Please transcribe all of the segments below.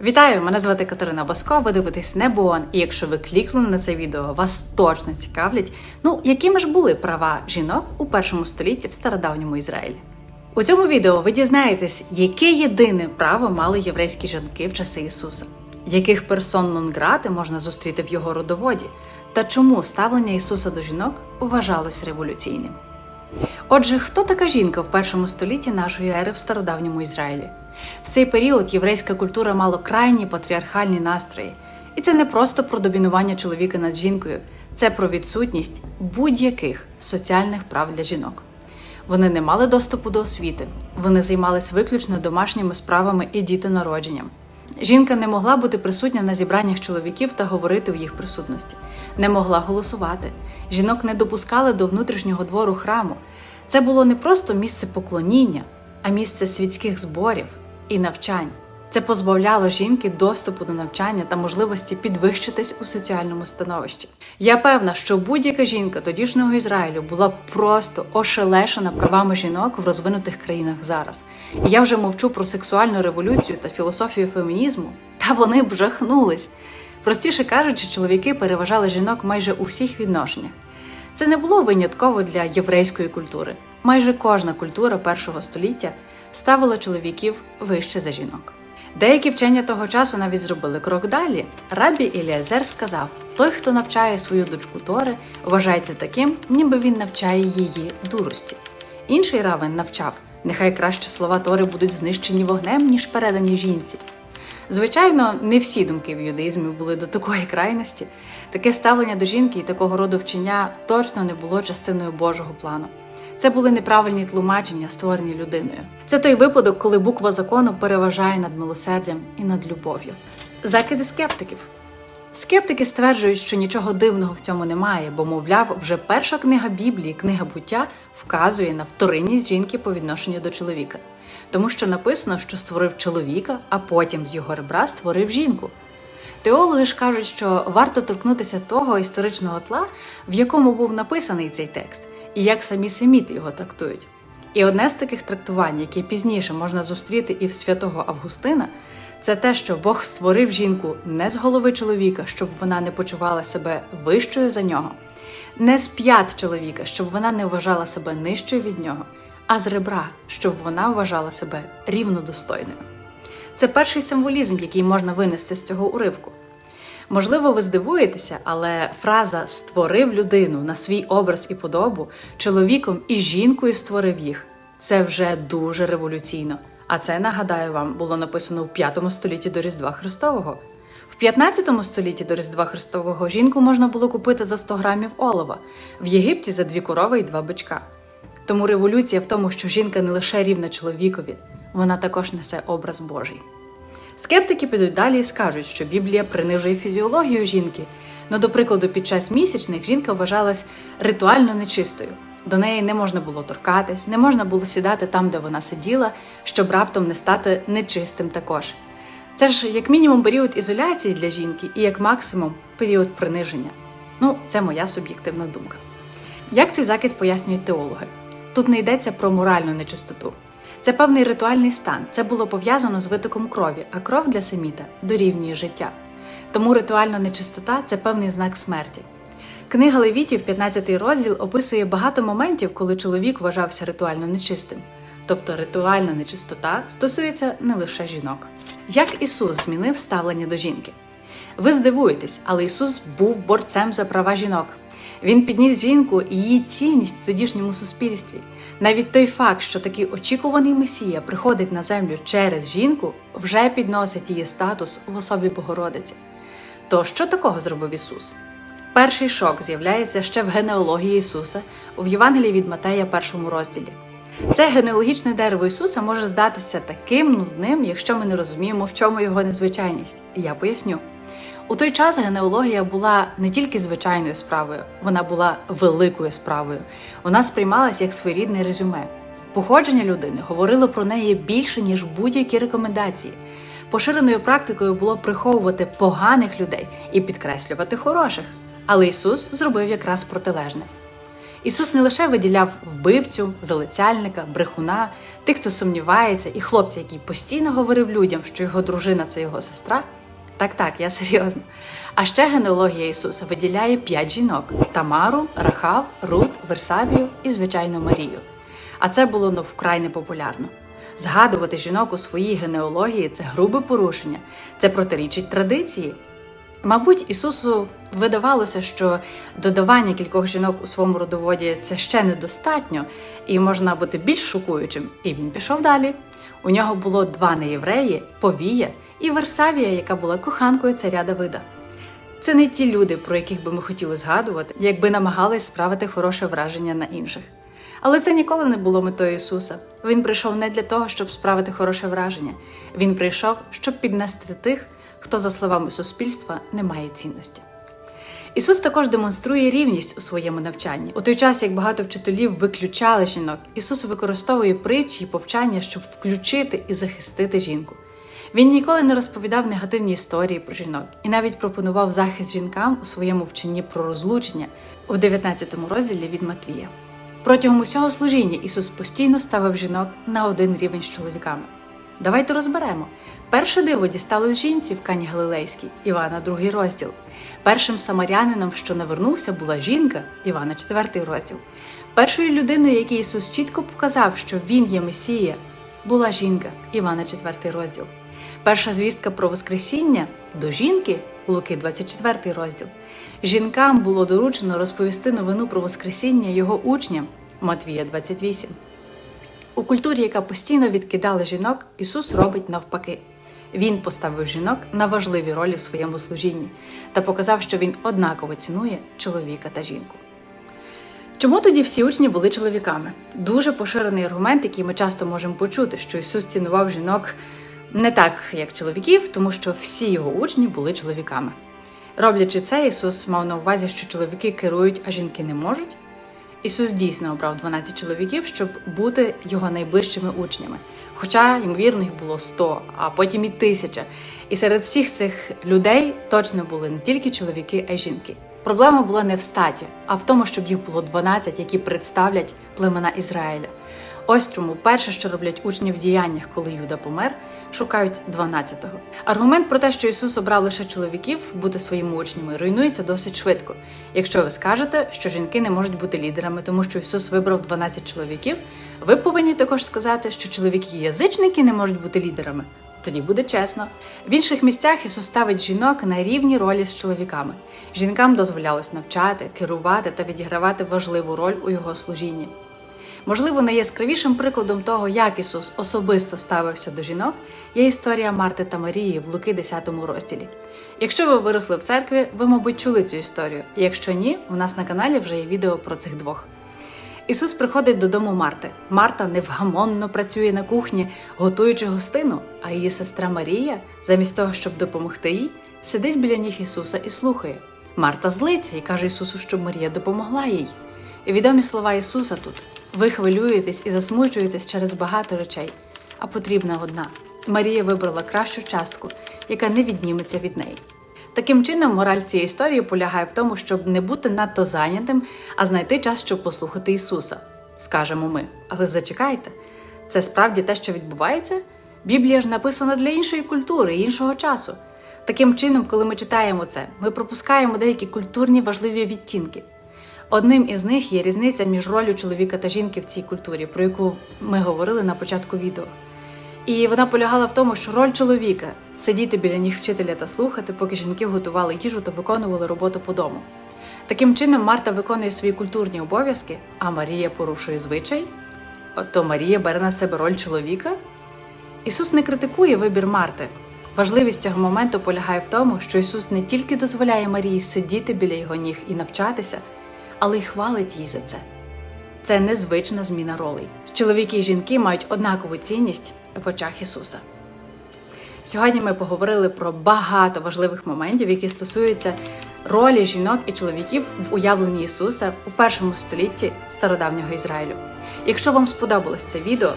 Вітаю! Мене звати Катерина Баско. Ви дивитесь Небон. І якщо ви клікнули на це відео, вас точно цікавлять, ну якими ж були права жінок у першому столітті в стародавньому Ізраїлі. У цьому відео ви дізнаєтесь, яке єдине право мали єврейські жінки в часи Ісуса, яких персон нон-грати можна зустріти в його родоводі, та чому ставлення Ісуса до жінок вважалось революційним. Отже, хто така жінка в першому столітті нашої ери в стародавньому Ізраїлі? В цей період єврейська культура мала крайні патріархальні настрої, і це не просто про домінування чоловіка над жінкою, це про відсутність будь-яких соціальних прав для жінок. Вони не мали доступу до освіти, вони займались виключно домашніми справами і дітонародженням. Жінка не могла бути присутня на зібраннях чоловіків та говорити в їх присутності, не могла голосувати. Жінок не допускали до внутрішнього двору храму. Це було не просто місце поклоніння, а місце світських зборів і навчань. Це позбавляло жінки доступу до навчання та можливості підвищитись у соціальному становищі. Я певна, що будь-яка жінка тодішнього Ізраїлю була просто ошелешена правами жінок в розвинутих країнах зараз. І я вже мовчу про сексуальну революцію та філософію фемінізму. Та вони б жахнулись. Простіше кажучи, чоловіки переважали жінок майже у всіх відношеннях. Це не було винятково для єврейської культури. Майже кожна культура першого століття ставила чоловіків вище за жінок. Деякі вчення того часу навіть зробили крок далі. Рабі Іліазер сказав: той, хто навчає свою дочку Тори, вважається таким, ніби він навчає її дурості. Інший равен навчав: нехай краще слова Тори будуть знищені вогнем, ніж передані жінці. Звичайно, не всі думки в юдаїзмі були до такої крайності. Таке ставлення до жінки і такого роду вчення точно не було частиною Божого плану. Це були неправильні тлумачення, створені людиною. Це той випадок, коли буква закону переважає над милосердям і над любов'ю. Закиди скептиків. Скептики стверджують, що нічого дивного в цьому немає, бо, мовляв, вже перша книга Біблії, книга буття, вказує на вторинність жінки по відношенню до чоловіка, тому що написано, що створив чоловіка, а потім з його ребра створив жінку. Теологи ж кажуть, що варто торкнутися того історичного тла, в якому був написаний цей текст, і як самі семіти його трактують. І одне з таких трактувань, яке пізніше можна зустріти і в святого Августина, це те, що Бог створив жінку не з голови чоловіка, щоб вона не почувала себе вищою за нього, не з п'ят чоловіка, щоб вона не вважала себе нижчою від нього, а з ребра, щоб вона вважала себе рівнодостойною. Це перший символізм, який можна винести з цього уривку. Можливо, ви здивуєтеся, але фраза створив людину на свій образ і подобу чоловіком і жінкою створив їх. Це вже дуже революційно. А це, нагадаю вам, було написано у 5 столітті до Різдва Христового. В 15 столітті до Різдва Христового жінку можна було купити за 100 грамів олова, в Єгипті за дві корови і два бичка. Тому революція в тому, що жінка не лише рівна чоловікові, вона також несе образ Божий. Скептики підуть далі і скажуть, що Біблія принижує фізіологію жінки. Ну, до прикладу, під час місячних жінка вважалась ритуально нечистою. До неї не можна було торкатись, не можна було сідати там, де вона сиділа, щоб раптом не стати нечистим також. Це ж як мінімум період ізоляції для жінки і як максимум період приниження. Ну, це моя суб'єктивна думка. Як цей закид пояснюють теологи? Тут не йдеться про моральну нечистоту. Це певний ритуальний стан. Це було пов'язано з витоком крові, а кров для семіта дорівнює життя. Тому ритуальна нечистота це певний знак смерті. Книга Левітів, 15 розділ, описує багато моментів, коли чоловік вважався ритуально нечистим. Тобто ритуальна нечистота стосується не лише жінок. Як Ісус змінив ставлення до жінки? Ви здивуєтесь, але Ісус був борцем за права жінок. Він підніс жінку і її цінність в тодішньому суспільстві. Навіть той факт, що такий очікуваний месія приходить на землю через жінку, вже підносить її статус в особі Богородиці. То що такого зробив Ісус? Перший шок з'являється ще в генеалогії Ісуса у Євангелії від Матея, першому розділі. Це генеалогічне дерево Ісуса може здатися таким нудним, якщо ми не розуміємо, в чому його незвичайність. Я поясню. У той час генеалогія була не тільки звичайною справою, вона була великою справою. Вона сприймалась як своєрідне резюме. Походження людини говорило про неї більше, ніж будь-які рекомендації. Поширеною практикою було приховувати поганих людей і підкреслювати хороших. Але Ісус зробив якраз протилежне. Ісус не лише виділяв вбивцю, залицяльника, брехуна, тих, хто сумнівається, і хлопця, який постійно говорив людям, що його дружина це його сестра. Так, так, я серйозно. А ще генеалогія Ісуса виділяє п'ять жінок: Тамару, Рахав, Рут, Версавію і, звичайно, Марію. А це було ну, вкрай непопулярно. Згадувати жінок у своїй генеалогії це грубе порушення, це протирічить традиції. Мабуть, Ісусу видавалося, що додавання кількох жінок у своєму родоводі це ще недостатньо, і можна бути більш шокуючим. І він пішов далі. У нього було два неєвреї Повія і Варсавія, яка була коханкою царя Давида. Це не ті люди, про яких би ми хотіли згадувати, якби намагались справити хороше враження на інших. Але це ніколи не було метою Ісуса. Він прийшов не для того, щоб справити хороше враження. Він прийшов, щоб піднести тих, хто, за словами суспільства, не має цінності. Ісус також демонструє рівність у своєму навчанні. У той час, як багато вчителів виключали жінок, Ісус використовує притчі і повчання, щоб включити і захистити жінку. Він ніколи не розповідав негативні історії про жінок і навіть пропонував захист жінкам у своєму вченні про розлучення у 19 розділі від Матвія. Протягом усього служіння Ісус постійно ставив жінок на один рівень з чоловіками. Давайте розберемо. Перше диво дісталось жінці в Кані Галилейській, Івана, другий розділ. Першим самарянином, що навернувся, була жінка, Івана, четвертий розділ. Першою людиною, якій Ісус чітко показав, що Він є Месія, була жінка, Івана, четвертий розділ. Перша звістка про Воскресіння до жінки, Луки, 24 розділ. Жінкам було доручено розповісти новину про Воскресіння його учням, Матвія 28. У культурі, яка постійно відкидала жінок, Ісус робить навпаки. Він поставив жінок на важливі ролі в своєму служінні та показав, що він однаково цінує чоловіка та жінку. Чому тоді всі учні були чоловіками? Дуже поширений аргумент, який ми часто можемо почути, що Ісус цінував жінок не так, як чоловіків, тому що всі його учні були чоловіками. Роблячи це, Ісус мав на увазі, що чоловіки керують, а жінки не можуть. Ісус дійсно обрав 12 чоловіків, щоб бути його найближчими учнями. Хоча, ймовірно, їх було 100, а потім і тисяча. І серед всіх цих людей точно були не тільки чоловіки, а й жінки. Проблема була не в статі, а в тому, щоб їх було 12, які представлять племена Ізраїля. Ось чому перше, що роблять учні в діяннях, коли Юда помер, шукають 12-го. Аргумент про те, що Ісус обрав лише чоловіків бути своїми учнями, руйнується досить швидко. Якщо ви скажете, що жінки не можуть бути лідерами, тому що Ісус вибрав 12 чоловіків, ви повинні також сказати, що чоловіки-язичники не можуть бути лідерами. Тоді буде чесно. В інших місцях Ісус ставить жінок на рівні ролі з чоловіками. Жінкам дозволялось навчати, керувати та відігравати важливу роль у його служінні. Можливо, найяскравішим прикладом того, як Ісус особисто ставився до жінок, є історія Марти та Марії в Луки 10 розділі. Якщо ви виросли в церкві, ви, мабуть, чули цю історію. Якщо ні, у нас на каналі вже є відео про цих двох. Ісус приходить додому Марти. Марта невгамонно працює на кухні, готуючи гостину, а її сестра Марія, замість того, щоб допомогти їй, сидить біля ніг Ісуса і слухає. Марта злиться і каже Ісусу, щоб Марія допомогла їй. І відомі слова Ісуса тут: ви хвилюєтесь і засмучуєтесь через багато речей, а потрібна одна. Марія вибрала кращу частку, яка не відніметься від неї. Таким чином, мораль цієї історії полягає в тому, щоб не бути надто зайнятим, а знайти час, щоб послухати Ісуса, скажемо ми. Але зачекайте, це справді те, що відбувається? Біблія ж написана для іншої культури іншого часу. Таким чином, коли ми читаємо це, ми пропускаємо деякі культурні важливі відтінки. Одним із них є різниця між ролью чоловіка та жінки в цій культурі, про яку ми говорили на початку відео. І вона полягала в тому, що роль чоловіка сидіти біля ніг вчителя та слухати, поки жінки готували їжу та виконували роботу по дому. Таким чином, Марта виконує свої культурні обов'язки, а Марія порушує звичай. То Марія бере на себе роль чоловіка. Ісус не критикує вибір Марти. Важливість цього моменту полягає в тому, що Ісус не тільки дозволяє Марії сидіти біля його ніг і навчатися, але й хвалить її за це. Це незвична зміна ролей. Чоловіки і жінки мають однакову цінність в очах Ісуса. Сьогодні ми поговорили про багато важливих моментів, які стосуються ролі жінок і чоловіків в уявленні Ісуса у першому столітті стародавнього Ізраїлю. Якщо вам сподобалось це відео,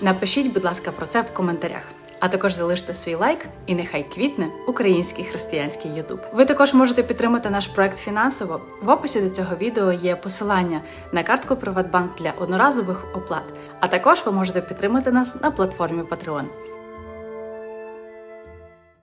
напишіть, будь ласка, про це в коментарях. А також залиште свій лайк і нехай квітне український християнський Ютуб. Ви також можете підтримати наш проект фінансово. В описі до цього відео є посилання на картку Приватбанк для одноразових оплат. А також ви можете підтримати нас на платформі Patreon.